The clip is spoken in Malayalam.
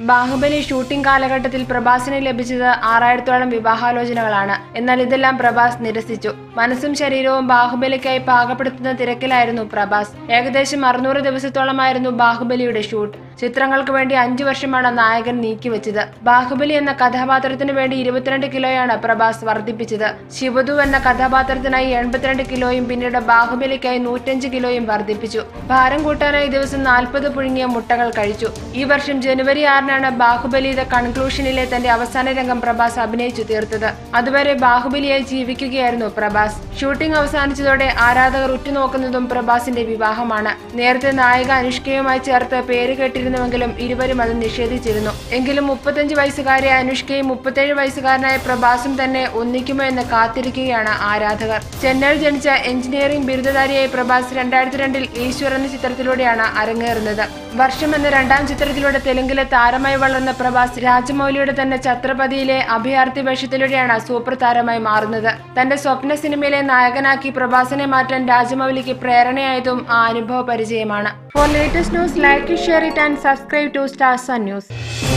ബാഹുബലി ഷൂട്ടിംഗ് കാലഘട്ടത്തിൽ പ്രഭാസിന് ലഭിച്ചത് ആറായിരത്തോളം വിവാഹാലോചനകളാണ്. എന്നാൽ ഇതെല്ലാം പ്രഭാസ് നിരസിച്ചു. മനസ്സും ശരീരവും ബാഹുബലിക്കായി പാകപ്പെടുത്തുന്ന തിരക്കിലായിരുന്നു പ്രഭാസ്. ഏകദേശം അറുന്നൂറ് ദിവസത്തോളമായിരുന്നു ബാഹുബലിയുടെ ഷൂട്ട് ചിത്രങ്ങൾക്ക് വേണ്ടി അഞ്ചു വർഷമാണ് നായകൻ നീക്കിവെച്ചത്. ബാഹുബലി എന്ന കഥാപാത്രത്തിന് വേണ്ടി ഇരുപത്തിരണ്ട് കിലോയാണ് പ്രഭാസ് വർദ്ധിപ്പിച്ചത്. ശിവദു എന്ന കഥാപാത്രത്തിനായി എൺപത്തിരണ്ട് കിലോയും പിന്നീട് ബാഹുബലിക്കായി നൂറ്റഞ്ച് കിലോയും വർദ്ധിപ്പിച്ചു. ഭാരം കൂട്ടാനായി ദിവസം നാൽപ്പത് പുഴുങ്ങിയ മുട്ടകൾ കഴിച്ചു. ഈ വർഷം ജനുവരി ആറിനാണ് ബാഹുബലി ദ കൺക്ലൂഷനിലെ തന്റെ അവസാന രംഗം പ്രഭാസ് അഭിനയിച്ചു തീർത്തത്. അതുവരെ ബാഹുബലിയായി ജീവിക്കുകയായിരുന്നു പ്രഭാസ്. ഷൂട്ടിംഗ് അവസാനിച്ചതോടെ ആരാധകർ ഉറ്റുനോക്കുന്നതും പ്രഭാസിന്റെ വിവാഹമാണ്. നേരത്തെ നായിക അനുഷ്കയുമായി ചേർത്ത് പേര് കേട്ടിരുന്നുവെങ്കിലും ഇരുവരും അത് നിഷേധിച്ചിരുന്നു. എങ്കിലും മുപ്പത്തഞ്ച് വയസ്സുകാരെ അനുഷ്കയും മുപ്പത്തേഴ് വയസ്സുകാരനായ പ്രഭാസും തന്നെ ഒന്നിക്കുമോ എന്ന് കാത്തിരിക്കുകയാണ് ആരാധകർ. ചെന്നൈയിൽ ജനിച്ച എഞ്ചിനീയറിംഗ് ബിരുദധാരിയായ പ്രഭാസ് രണ്ടായിരത്തി രണ്ടിൽ ഈശ്വർ എന്ന ചിത്രത്തിലൂടെയാണ് അരങ്ങേറുന്നത്. വർഷം എന്ന രണ്ടാം ചിത്രത്തിലൂടെ തെലുങ്കിലെ താരമായി വളർന്ന പ്രഭാസ് രാജമൗലിയുടെ തന്നെ ഛത്രപതിയിലെ അഭയാർത്ഥി വേഷത്തിലൂടെയാണ് സൂപ്പർ താരമായി മാറുന്നത്. തന്റെ സ്വപ്ന സിനിമയിലെ നായകനാക്കി പ്രഭാസിനെ മാറ്റാൻ രാജമൗലിക്ക് പ്രേരണയായതും ആ അനുഭവ പരിചയമാണ്. For latest news like share it and subscribe to Star Sun News.